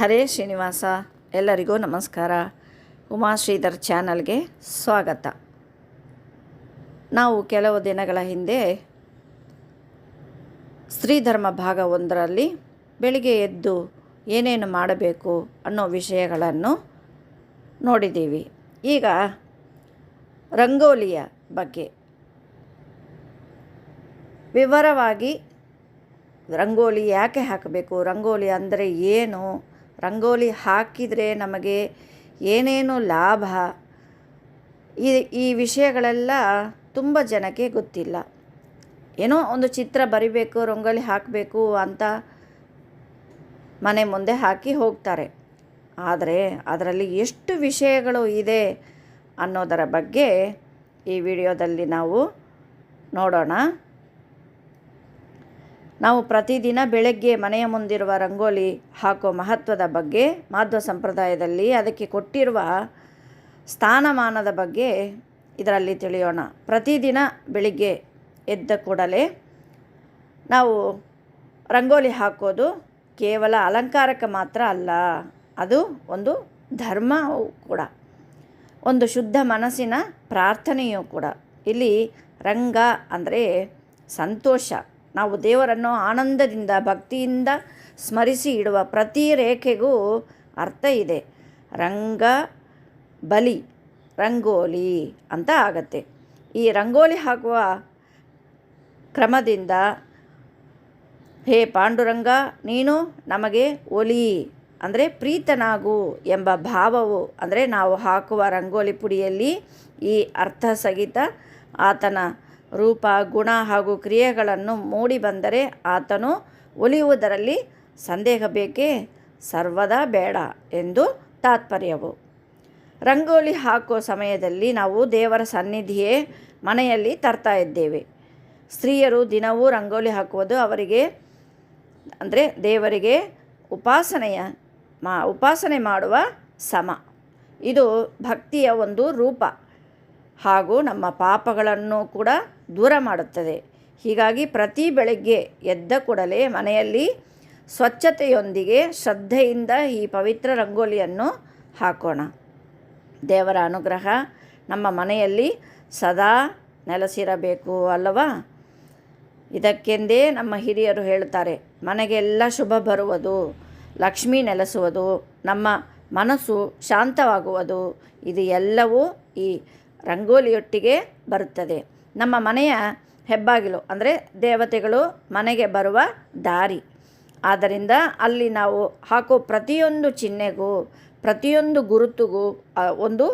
ಹರೇ ಶ್ರೀನಿವಾಸ, ಎಲ್ಲರಿಗೂ ನಮಸ್ಕಾರ. ಉಮಾ ಶ್ರೀಧರ್ ಚಾನಲ್ಗೆ ಸ್ವಾಗತ. ನಾವು ಕೆಲವು ದಿನಗಳ ಹಿಂದೆ ಸ್ತ್ರೀಧರ್ಮ ಭಾಗ ಒಂದರಲ್ಲಿ ಬೆಳಿಗ್ಗೆ ಎದ್ದು ಏನೇನು ಮಾಡಬೇಕು ಅನ್ನೋ ವಿಷಯಗಳನ್ನು ನೋಡಿದ್ದೀವಿ. ಈಗ ರಂಗೋಲಿಯ ಬಗ್ಗೆ. ವಿವರವಾಗಿ ರಂಗೋಲಿ ಯಾಕೆ ಹಾಕಬೇಕು, ರಂಗೋಲಿ ಅಂದರೆ ಏನು ರಂಗೋಲಿ ಹಾಕಿದರೆ ನಮಗೆ ಏನೇನು ಲಾಭ? ಈ ಈ ವಿಷಯಗಳೆಲ್ಲ ತುಂಬ ಜನಕ್ಕೆ ಗೊತ್ತಿಲ್ಲ. ಏನೋ ಒಂದು ಚಿತ್ರ ಬರಿಬೇಕು, ರಂಗೋಲಿ ಹಾಕಬೇಕು ಅಂತ ಮನೆ ಮುಂದೆ ಹಾಕಿ ಹೋಗ್ತಾರೆ. ಆದರೆ ಅದರಲ್ಲಿ ಎಷ್ಟು ವಿಷಯಗಳು ಇದೆ ಅನ್ನೋದರ ಬಗ್ಗೆ ಈ ವಿಡಿಯೋದಲ್ಲಿ ನಾವು ನೋಡೋಣ. ನಾವು ಪ್ರತಿದಿನ ಬೆಳಗ್ಗೆ ಮನೆಯ ಮುಂದಿರುವ ರಂಗೋಲಿ ಹಾಕೋ ಮಹತ್ವದ ಬಗ್ಗೆ, ಮಾಧ್ವ ಸಂಪ್ರದಾಯದಲ್ಲಿ ಅದಕ್ಕೆ ಕೊಟ್ಟಿರುವ ಸ್ಥಾನಮಾನದ ಬಗ್ಗೆ ಇದರಲ್ಲಿ ತಿಳಿಯೋಣ. ಪ್ರತಿದಿನ ಬೆಳಿಗ್ಗೆ ಎದ್ದ ಕೂಡಲೇ ನಾವು ರಂಗೋಲಿ ಹಾಕೋದು ಕೇವಲ ಅಲಂಕಾರಕ್ಕೆ ಮಾತ್ರ ಅಲ್ಲ, ಅದು ಒಂದು ಧರ್ಮವೂ ಕೂಡ. ಒಂದು ಶುದ್ಧ ಮನಸ್ಸಿನ ಪ್ರಾರ್ಥನೆಯೂ ಕೂಡ. ಇಲ್ಲಿ ರಂಗ ಅಂದರೆ ಸಂತೋಷ. ನಾವು ದೇವರನ್ನು ಆನಂದದಿಂದ, ಭಕ್ತಿಯಿಂದ ಸ್ಮರಿಸಿ ಇಡುವ ಪ್ರತಿ ರೇಖೆಗೂ ಅರ್ಥ ಇದೆ. ರಂಗ ಬಲಿ, ರಂಗೋಲಿ ಅಂತ ಆಗತ್ತೆ. ಈ ರಂಗೋಲಿ ಹಾಕುವ ಕ್ರಮದಿಂದ, ಹೇ ಪಾಂಡುರಂಗ, ನೀನು ನಮಗೆ ಒಲಿ, ಅಂದರೆ ಪ್ರೀತನಾಗು ಎಂಬ ಭಾವವು, ಅಂದರೆ ನಾವು ಹಾಕುವ ರಂಗೋಲಿ ಪುಡಿಯಲ್ಲಿ ಈ ಅರ್ಥ ಸಹಿತ ಆತನ ರೂಪ, ಗುಣ ಹಾಗೂ ಕ್ರಿಯೆಗಳನ್ನು ಮೂಡಿ ಬಂದರೆ ಆತನು ಒಲಿಯುವುದರಲ್ಲಿ ಸಂದೇಹ ಬೇಕೇ? ಸರ್ವದಾ ಬೇಡ ಎಂದು ತಾತ್ಪರ್ಯವು. ರಂಗೋಲಿ ಹಾಕೋ ಸಮಯದಲ್ಲಿ ನಾವು ದೇವರ ಸನ್ನಿಧಿಯೇ ಮನೆಯಲ್ಲಿ ತರ್ತಾ ಇದ್ದೇವೆ. ಸ್ತ್ರೀಯರು ದಿನವೂ ರಂಗೋಲಿ ಹಾಕುವುದು ಅವರಿಗೆ, ಅಂದರೆ ದೇವರಿಗೆ ಉಪಾಸನೆಯ, ಮಾ, ಉಪಾಸನೆ ಮಾಡುವ ಸಮ. ಇದು ಭಕ್ತಿಯ ಒಂದು ರೂಪ. ಹಾಗೂ ನಮ್ಮ ಪಾಪಗಳನ್ನು ಕೂಡ ದೂರ ಮಾಡುತ್ತದೆ. ಹೀಗಾಗಿ ಪ್ರತಿ ಬೆಳಗ್ಗೆ ಎದ್ದ ಕೂಡಲೇ ಮನೆಯಲ್ಲಿ ಸ್ವಚ್ಛತೆಯೊಂದಿಗೆ ಶ್ರದ್ಧೆಯಿಂದ ಈ ಪವಿತ್ರ ರಂಗೋಲಿಯನ್ನು ಹಾಕೋಣ. ದೇವರ ಅನುಗ್ರಹ ನಮ್ಮ ಮನೆಯಲ್ಲಿ ಸದಾ ನೆಲೆಸಿರಬೇಕು ಅಲ್ಲವಾ? ಇದಕ್ಕೆಂದೇ ನಮ್ಮ ಹಿರಿಯರು ಹೇಳ್ತಾರೆ ಮನೆಗೆಲ್ಲ ಶುಭ ಬರುವುದು, ಲಕ್ಷ್ಮಿ ನೆಲೆಸುವುದು, ನಮ್ಮ ಮನಸ್ಸು ಶಾಂತವಾಗುವುದು, ಇದು ಎಲ್ಲವೂ ಈ ರಂಗೋಲಿಯೊಟ್ಟಿಗೆ ಬರುತ್ತದೆ. ನಮ್ಮ ಮನೆಯ ಹೆಬ್ಬಾಗಿಲು, ಅಂದರೆ ದೇವತೆಗಳು ಮನೆಗೆ ಬರುವ ದಾರಿ. ಆದ್ದರಿಂದ ಅಲ್ಲಿ ನಾವು ಹಾಕೋ ಪ್ರತಿಯೊಂದು ಚಿಹ್ನೆಗೂ, ಪ್ರತಿಯೊಂದು ಗುರುತುಗೂ ಒಂದು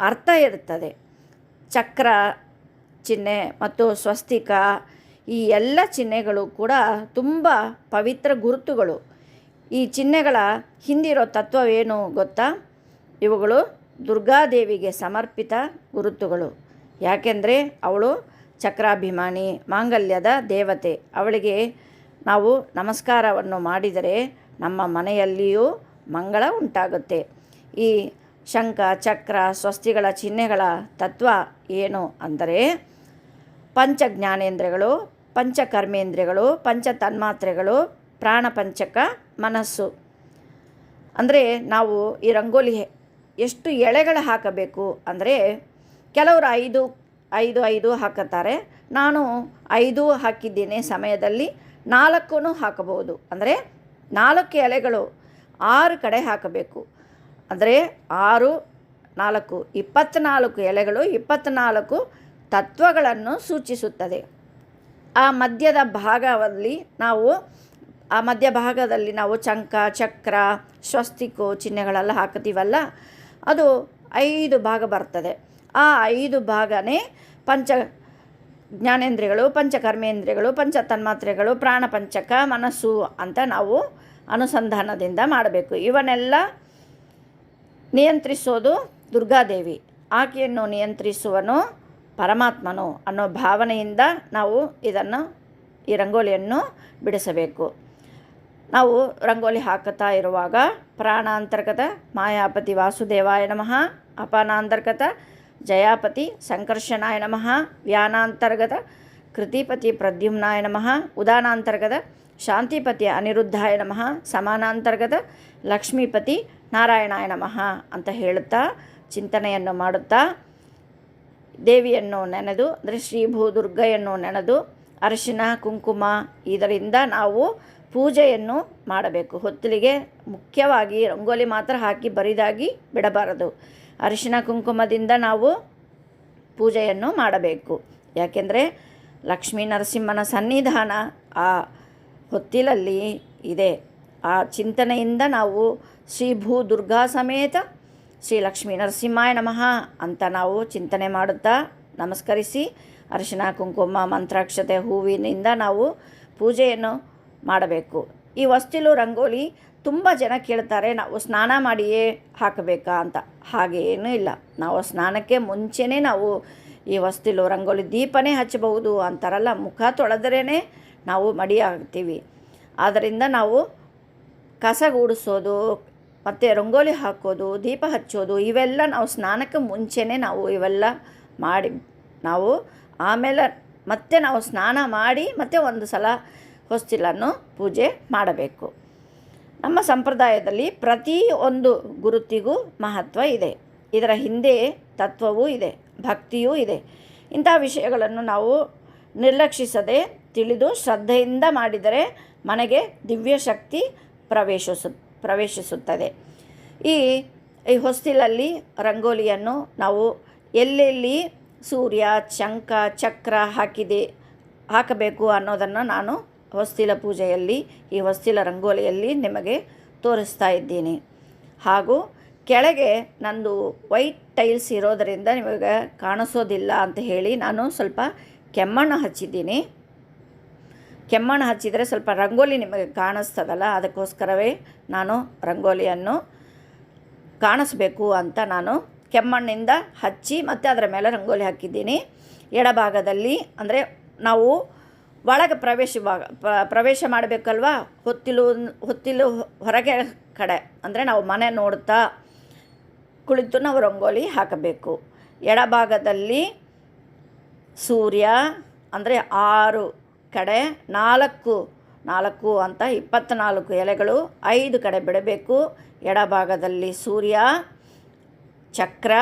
ಅರ್ಥ ಇರುತ್ತದೆ. ಚಕ್ರ, ಚಿಹ್ನೆ ಮತ್ತು ಸ್ವಸ್ತಿಕ, ಈ ಎಲ್ಲ ಚಿಹ್ನೆಗಳು ಕೂಡ ತುಂಬ ಪವಿತ್ರ ಗುರುತುಗಳು. ಈ ಚಿಹ್ನೆಗಳ ಹಿಂದಿರೋ ತತ್ವವೇನು ಗೊತ್ತಾ? ಇವುಗಳು ದುರ್ಗಾದೇವಿಗೆ ಸಮರ್ಪಿತ ಗುರುತುಗಳು. ಯಾಕೆಂದರೆ ಅವಳು ಚಕ್ರಾಭಿಮಾನಿ, ಮಾಂಗಲ್ಯದ ದೇವತೆ. ಅವಳಿಗೆ ನಾವು ನಮಸ್ಕಾರವನ್ನು ಮಾಡಿದರೆ ನಮ್ಮ ಮನೆಯಲ್ಲಿಯೂ ಮಂಗಳ ಉಂಟಾಗುತ್ತೆ. ಈ ಶಂಖ, ಚಕ್ರ, ಸ್ವಸ್ತಿಗಳ ಚಿಹ್ನೆಗಳ ತತ್ವ ಏನು ಅಂದರೆ ಪಂಚ ಪಂಚಕರ್ಮೇಂದ್ರಗಳು ಪಂಚಕರ್ಮೇಂದ್ರಿಯಗಳು ಪಂಚ ತನ್ಮಾತ್ರೆಗಳು ಪ್ರಾಣಪಂಚಕ ಮನಸ್ಸು. ಅಂದರೆ ನಾವು ಈ ರಂಗೋಲಿ ಎಷ್ಟು ಎಳೆಗಳು ಹಾಕಬೇಕು ಅಂದರೆ ಕೆಲವರು ಐದು ಐದು ಐದು ಹಾಕುತ್ತಾರೆ. ನಾನು ಐದು ಹಾಕಿದ್ದೇನೆ ಸಮಯದಲ್ಲಿ. ನಾಲ್ಕು ಹಾಕಬಹುದು. ಅಂದರೆ ನಾಲ್ಕು ಎಲೆಗಳು ಆರು ಕಡೆ ಹಾಕಬೇಕು. ಅಂದರೆ ಆರು, ನಾಲ್ಕು ಇಪ್ಪತ್ತ್ನಾಲ್ಕು ಎಲೆಗಳು ಇಪ್ಪತ್ತ್ನಾಲ್ಕು ತತ್ವಗಳನ್ನು ಸೂಚಿಸುತ್ತದೆ. ಆ ಮಧ್ಯದ ಭಾಗದಲ್ಲಿ ನಾವು, ಆ ಮಧ್ಯ ಭಾಗದಲ್ಲಿ ನಾವು ಚಂಕ, ಚಕ್ರ, ಸ್ವಸ್ತಿಕೋ ಚಿಹ್ನೆಗಳೆಲ್ಲ ಹಾಕ್ತೀವಲ್ಲ ಅದು ಐದು ಭಾಗ ಬರ್ತದೆ. ಆ ಐದು ಭಾಗನೇ ಪಂಚ ಜ್ಞಾನೇಂದ್ರಿಯಗಳು, ಪಂಚಕರ್ಮೇಂದ್ರಿಯಗಳು ಪಂಚ ತನ್ಮಾತ್ರೆಗಳು ಪ್ರಾಣಪಂಚಕ, ಮನಸ್ಸು ಅಂತ ನಾವು ಅನುಸಂಧಾನದಿಂದ ಮಾಡಬೇಕು. ಇವನ್ನೆಲ್ಲ ನಿಯಂತ್ರಿಸೋದು ದುರ್ಗಾದೇವಿ. ಆಕೆಯನ್ನು ನಿಯಂತ್ರಿಸುವನು ಪರಮಾತ್ಮನು ಅನ್ನೋ ಭಾವನೆಯಿಂದ ನಾವು ಇದನ್ನು ಈ ರಂಗೋಲಿಯನ್ನು ಬಿಡಿಸಬೇಕು. ನಾವು ರಂಗೋಲಿ ಹಾಕುತ್ತಾ ಇರುವಾಗ ಪ್ರಾಣಾಂತರ್ಗತ ಮಾಯಾಪತಿ ವಾಸುದೇವಾಯ ನಮಃ, ಅಪಾನಾಂತರ್ಗತ ಜಯಾಪತಿ ಸಂಕರ್ಷಣಾಯ ನಮಃ, ವ್ಯಾನಾಂತರ್ಗತ ಕೃತಿಪತಿ ಪ್ರದ್ಯುಮ್ನಾಯ ನಮಃ, ಉದಾನಾಂತರ್ಗತ ಶಾಂತಿಪತಿ ಅನಿರುದ್ಧಾಯ ನಮಃ, ಸಮಾನಾಂತರ್ಗತ ಲಕ್ಷ್ಮೀಪತಿ ನಾರಾಯಣಾಯ ನಮಃ ಅಂತ ಹೇಳುತ್ತಾ ಚಿಂತನೆಯನ್ನು ಮಾಡುತ್ತಾ ದೇವಿಯನ್ನು ನೆನೆದು, ಅಂದರೆ ಶ್ರೀ ಭೂದುರ್ಗೆಯನ್ನು ನೆನೆದು ಅರಿಶಿನ, ಕುಂಕುಮ, ಇದರಿಂದ ನಾವು ಪೂಜೆಯನ್ನು ಮಾಡಬೇಕು. ಹೊತ್ತಲಿಗೆ ಮುಖ್ಯವಾಗಿ ರಂಗೋಲಿ ಮಾತ್ರ ಹಾಕಿ ಬರಿದಾಗಿ ಬಿಡಬಾರದು. ಅರಿಶಿನ ಕುಂಕುಮದಿಂದ ನಾವು ಪೂಜೆಯನ್ನು ಮಾಡಬೇಕು. ಯಾಕೆಂದರೆ ಲಕ್ಷ್ಮೀ ನರಸಿಂಹನ ಸನ್ನಿಧಾನ ಆ ಹೊತ್ತಿಲಲ್ಲಿ ಇದೆ. ಆ ಚಿಂತನೆಯಿಂದ ನಾವು ಶ್ರೀ ಭೂ ದುರ್ಗಾ ಸಮೇತ ಶ್ರೀ ಲಕ್ಷ್ಮೀ ನರಸಿಂಹಾಯ ನಮಃ ಅಂತ ನಾವು ಚಿಂತನೆ ಮಾಡುತ್ತಾ ನಮಸ್ಕರಿಸಿ ಅರಿಶಿನ ಕುಂಕುಮ ಮಂತ್ರಾಕ್ಷತೆ ಹೂವಿನಿಂದ ನಾವು ಪೂಜೆಯನ್ನು ಮಾಡಬೇಕು. ಈ ಹೊಸ್ತಿಲು ರಂಗೋಲಿ ತುಂಬ ಜನ ಕೇಳ್ತಾರೆ, ನಾವು ಸ್ನಾನ ಮಾಡಿಯೇ ಹಾಕಬೇಕಾ ಅಂತ. ಹಾಗೇನೂ ಇಲ್ಲ. ನಾವು ಸ್ನಾನಕ್ಕೆ ಮುಂಚೆನೇ ನಾವು ಈ ಹೊಸ್ತಿಲು ರಂಗೋಲಿ ದೀಪನೇ ಹಚ್ಚಬಹುದು ಅಂತಾರಲ್ಲ, ಮುಖ ತೊಳೆದ್ರೇ ನಾವು ಮಡಿ ಆಗ್ತೀವಿ ಆದ್ದರಿಂದ ನಾವು ಕಸ ಗೂಡಿಸೋದು ಮತ್ತು ರಂಗೋಲಿ ಹಾಕೋದು, ದೀಪ ಹಚ್ಚೋದು, ಇವೆಲ್ಲ ನಾವು ಸ್ನಾನಕ್ಕೆ ಮುಂಚೆನೇ ನಾವು ಇವೆಲ್ಲ ಮಾಡಿ, ನಾವು ಆಮೇಲೆ ಮತ್ತೆ ನಾವು ಸ್ನಾನ ಮಾಡಿ ಮತ್ತೆ ಒಂದು ಸಲ ಹೊಸ್ತಿಲನ್ನು ಪೂಜೆ ಮಾಡಬೇಕು. ನಮ್ಮ ಸಂಪ್ರದಾಯದಲ್ಲಿ ಪ್ರತಿ ಒಂದು ಗುರುತಿಗೂ ಮಹತ್ವ ಇದೆ. ಇದರ ಹಿಂದೆ ತತ್ವವೂ ಇದೆ, ಭಕ್ತಿಯೂ ಇದೆ. ಇಂಥ ವಿಷಯಗಳನ್ನು ನಾವು ನಿರ್ಲಕ್ಷಿಸದೆ ತಿಳಿದು ಶ್ರದ್ಧೆಯಿಂದ ಮಾಡಿದರೆ ಮನೆಗೆ ದಿವ್ಯ ಶಕ್ತಿ ಪ್ರವೇಶಿಸು, ಪ್ರವೇಶಿಸುತ್ತದೆ. ಈ ಈ ಹೊಸ್ತಿಲಲ್ಲಿ ರಂಗೋಲಿಯನ್ನು ನಾವು ಎಲ್ಲೆಲ್ಲಿ ಸೂರ್ಯ ಚಂಕ ಚಕ್ರ ಹಾಕಿದೆ, ಹಾಕಬೇಕು ಅನ್ನೋದನ್ನು ನಾನು ಹೊಸ್ತಿಲ ಪೂಜೆಯಲ್ಲಿ, ಈ ಹೊಸ್ತಿಲ ರಂಗೋಲಿಯಲ್ಲಿ ನಿಮಗೆ ತೋರಿಸ್ತಾ ಇದ್ದೀನಿ. ಹಾಗೂ ಕೆಳಗೆ ನಂದು ವೈಟ್ ಟೈಲ್ಸ್ ಇರೋದರಿಂದ ನಿಮಗೆ ಕಾಣಿಸೋದಿಲ್ಲ ಅಂತ ಹೇಳಿ ನಾನು ಸ್ವಲ್ಪ ಕೆಮ್ಮಣ್ಣು ಹಚ್ಚಿದ್ದೀನಿ. ಕೆಮ್ಮಣ್ಣು ಹಚ್ಚಿದರೆ ಸ್ವಲ್ಪ ರಂಗೋಲಿ ನಿಮಗೆ ಕಾಣಿಸ್ತದಲ್ಲ, ಅದಕ್ಕೋಸ್ಕರವೇ ನಾನು ರಂಗೋಲಿಯನ್ನು ಕಾಣಿಸ್ಬೇಕು ಅಂತ ನಾನು ಕೆಮ್ಮಣ್ಣಿಂದ ಹಚ್ಚಿ ಮತ್ತು ಅದರ ಮೇಲೆ ರಂಗೋಲಿ ಹಾಕಿದ್ದೀನಿ. ಎಡಭಾಗದಲ್ಲಿ ಅಂದರೆ ನಾವು ಒಳಗೆ ಪ್ರವೇಶವಾಗ ಪ್ರವೇಶ ಮಾಡಬೇಕಲ್ವಾ? ಹೊತ್ತಿಲು ಹೊತ್ತಿಲು ಹೊರಗೆ ಕಡೆ. ಅಂದರೆ ನಾವು ಮನೆ ನೋಡ್ತಾ ಕುಳಿತು ನಾವು ರಂಗೋಲಿ ಹಾಕಬೇಕು. ಎಡಭಾಗದಲ್ಲಿ ಸೂರ್ಯ, ಅಂದರೆ ಆರು ಕಡೆ, ನಾಲ್ಕು ನಾಲ್ಕು ಅಂತ ಇಪ್ಪತ್ತ್ನಾಲ್ಕು ಎಲೆಗಳು ಐದು ಕಡೆ ಬಿಡಬೇಕು. ಎಡಭಾಗದಲ್ಲಿ ಸೂರ್ಯ, ಚಕ್ರ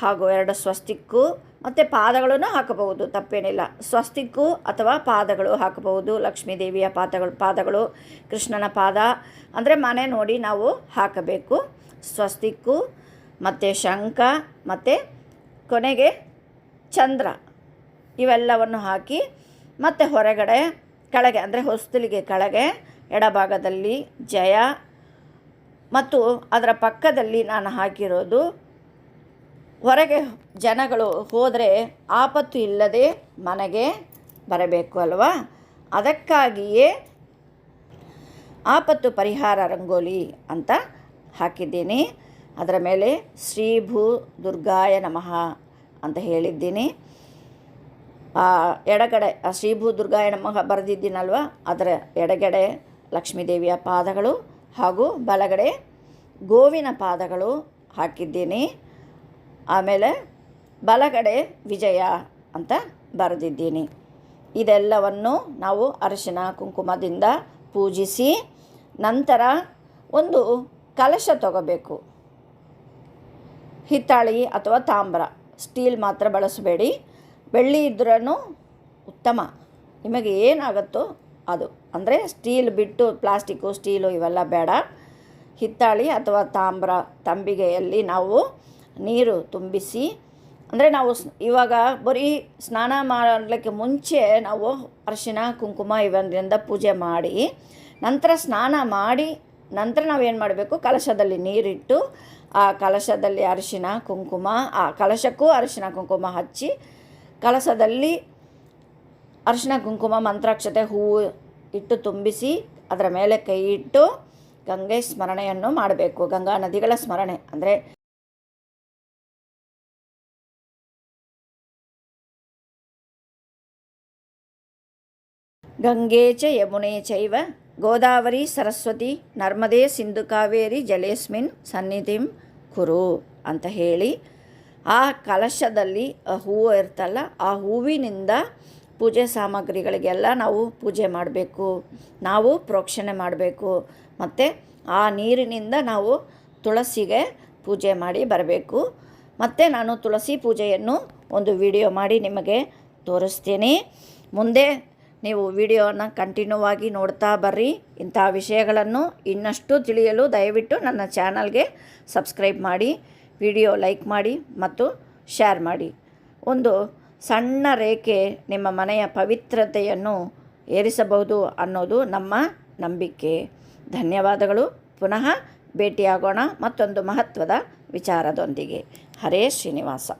ಹಾಗೂ ಎರಡು ಸ್ವಸ್ತಿಕ್ಕು. ಮತ್ತು ಪಾದಗಳನ್ನು ಹಾಕಬಹುದು, ತಪ್ಪೇನಿಲ್ಲ. ಸ್ವಸ್ತಿಕ್ಕು ಅಥವಾ ಪಾದಗಳು ಹಾಕಬಹುದು ಲಕ್ಷ್ಮೀ ದೇವಿಯ ಪಾದಗಳು ಪಾದಗಳು, ಕೃಷ್ಣನ ಪಾದ. ಅಂದರೆ ಮನೆ ನೋಡಿ ನಾವು ಹಾಕಬೇಕು. ಸ್ವಸ್ತಿಕ್ಕು, ಮತ್ತು ಶಂಖ, ಮತ್ತು ಕೊನೆಗೆ ಚಂದ್ರ. ಇವೆಲ್ಲವನ್ನು ಹಾಕಿ, ಮತ್ತು ಹೊರಗಡೆ ಕೆಳಗೆ, ಅಂದರೆ ಹೊಸ್ತಿಲಿಗೆ ಕೆಳಗೆ, ಎಡಭಾಗದಲ್ಲಿ ಜಯ. ಮತ್ತು ಅದರ ಪಕ್ಕದಲ್ಲಿ ನಾನು ಹಾಕಿರೋದು ಹೊರಗೆ ಜನಗಳು ಹೋದರೆ ಆಪತ್ತು ಇಲ್ಲದೆ ಮನೆಗೆ ಬರಬೇಕು ಅಲ್ವಾ? ಅದಕ್ಕಾಗಿಯೇ ಆಪತ್ತು ಪರಿಹಾರ ರಂಗೋಲಿ ಅಂತ ಹಾಕಿದ್ದೀನಿ. ಅದರ ಮೇಲೆ ಶ್ರೀ ಭೂ ದುರ್ಗಾಯ ನಮಃ ಅಂತ ಹೇಳಿದ್ದೀನಿ. ಆ, ಎಡಗಡೆ, ಆ ಶ್ರೀ ಭೂ ದುರ್ಗಾಯ ನಮಃ ಬರೆದಿದ್ದೀನಲ್ವ? ಅದರ ಎಡಗಡೆ ಲಕ್ಷ್ಮೀದೇವಿಯ ಪಾದಗಳು ಹಾಗೂ ಬಲಗಡೆ ಗೋವಿನ ಪಾದಗಳು ಹಾಕಿದ್ದೀನಿ. ಆಮೇಲೆ ಬಲಗಡೆ ವಿಜಯ ಅಂತ ಬರೆದಿದ್ದೀನಿ. ಇದೆಲ್ಲವನ್ನು ನಾವು ಅರಿಶಿನ ಕುಂಕುಮದಿಂದ ಪೂಜಿಸಿ ನಂತರ ಒಂದು ಕಲಶ ತಗೋಬೇಕು. ಹಿತ್ತಾಳಿ ಅಥವಾ ತಾಮ್ರ, ಸ್ಟೀಲ್ ಮಾತ್ರ ಬಳಸಬೇಡಿ. ಬೆಳ್ಳಿ ಇದ್ರೂ ಉತ್ತಮ. ನಿಮಗೆ ಏನಾಗುತ್ತೋ ಅದು. ಅಂದರೆ ಸ್ಟೀಲ್ ಬಿಟ್ಟು ಪ್ಲಾಸ್ಟಿಕ್ಕು, ಸ್ಟೀಲು ಇವೆಲ್ಲ ಬೇಡ. ಹಿತ್ತಾಳಿ ಅಥವಾ ತಾಮ್ರ ತಂಬಿಗೆಯಲ್ಲಿ ನಾವು ನೀರು ತುಂಬಿಸಿ, ಅಂದರೆ ನಾವು ಇವಾಗ ಬರೀ ಸ್ನಾನ ಮಾಡಲಿಕ್ಕೆ ಮುಂಚೆ ನಾವು ಅರಿಶಿನ ಕುಂಕುಮ ಇವರಿಂದ ಪೂಜೆ ಮಾಡಿ, ನಂತರ ಸ್ನಾನ ಮಾಡಿ, ನಂತರ ನಾವೇನು ಮಾಡಬೇಕು? ಕಲಶದಲ್ಲಿ ನೀರಿಟ್ಟು, ಆ ಕಲಶದಲ್ಲಿ ಅರಿಶಿನ ಕುಂಕುಮ, ಆ ಕಲಶಕ್ಕೂ ಅರಿಶಿನ ಕುಂಕುಮ ಹಚ್ಚಿ, ಕಲಶದಲ್ಲಿ ಅರಿಶಿನ ಕುಂಕುಮ, ಮಂತ್ರಾಕ್ಷತೆ ಹೂವು ಇಟ್ಟು ತುಂಬಿಸಿ, ಅದರ ಮೇಲೆ ಕೈ ಇಟ್ಟು ಗಂಗೆ ಸ್ಮರಣೆಯನ್ನು ಮಾಡಬೇಕು. ಗಂಗಾ ನದಿಗಳ ಸ್ಮರಣೆ, ಅಂದರೆ ಗಂಗೆ ಚ ಯಮುನೆ ಚೈವ, ಗೋದಾವರಿ, ಸರಸ್ವತಿ, ನರ್ಮದೆ, ಸಿಂಧು ಕಾವೇರಿ, ಜಲೇಸ್ಮಿನ್ ಸನ್ನಿಧಿಂ ಕುರು ಅಂತ ಹೇಳಿ ಆ ಕಲಶದಲ್ಲಿ ಆ ಹೂವು ಇರ್ತಲ್ಲ, ಆ ಹೂವಿನಿಂದ ಪೂಜೆ ಸಾಮಗ್ರಿಗಳಿಗೆಲ್ಲ ನಾವು ಪೂಜೆ ಮಾಡಬೇಕು, ನಾವು ಪ್ರೋಕ್ಷಣೆ ಮಾಡಬೇಕು, ಮತ್ತು ಆ ನೀರಿನಿಂದ ನಾವು ತುಳಸಿಗೆ ಪೂಜೆ ಮಾಡಿ ಬರಬೇಕು. ಮತ್ತು ನಾನು ತುಳಸಿ ಪೂಜೆಯನ್ನು ಒಂದು ವಿಡಿಯೋ ಮಾಡಿ ನಿಮಗೆ ತೋರಿಸ್ತೀನಿ. ಮುಂದೆ ನೀವು ವಿಡಿಯೋನ ಕಂಟಿನ್ಯೂ ಆಗಿ ನೋಡ್ತಾ ಬರ್ರಿ. ಇಂಥ ವಿಷಯಗಳನ್ನು ಇನ್ನಷ್ಟು ತಿಳಿಯಲು ದಯವಿಟ್ಟು ನನ್ನ ಚಾನಲ್ಗೆ ಸಬ್ಸ್ಕ್ರೈಬ್ ಮಾಡಿ, ವಿಡಿಯೋ ಲೈಕ್ ಮಾಡಿ ಮತ್ತು ಶೇರ್ ಮಾಡಿ. ಒಂದು ಸಣ್ಣ ರೇಖೆ ನಿಮ್ಮ ಮನೆಯ ಪವಿತ್ರತೆಯನ್ನು ಏರಿಸಬಹುದು ಅನ್ನೋದು ನಮ್ಮ ನಂಬಿಕೆ. ಧನ್ಯವಾದಗಳು. ಪುನಃ ಭೇಟಿಯಾಗೋಣ ಮತ್ತೊಂದು ಮಹತ್ವದ ವಿಚಾರದೊಂದಿಗೆ. ಹರೇ ಶ್ರೀನಿವಾಸ.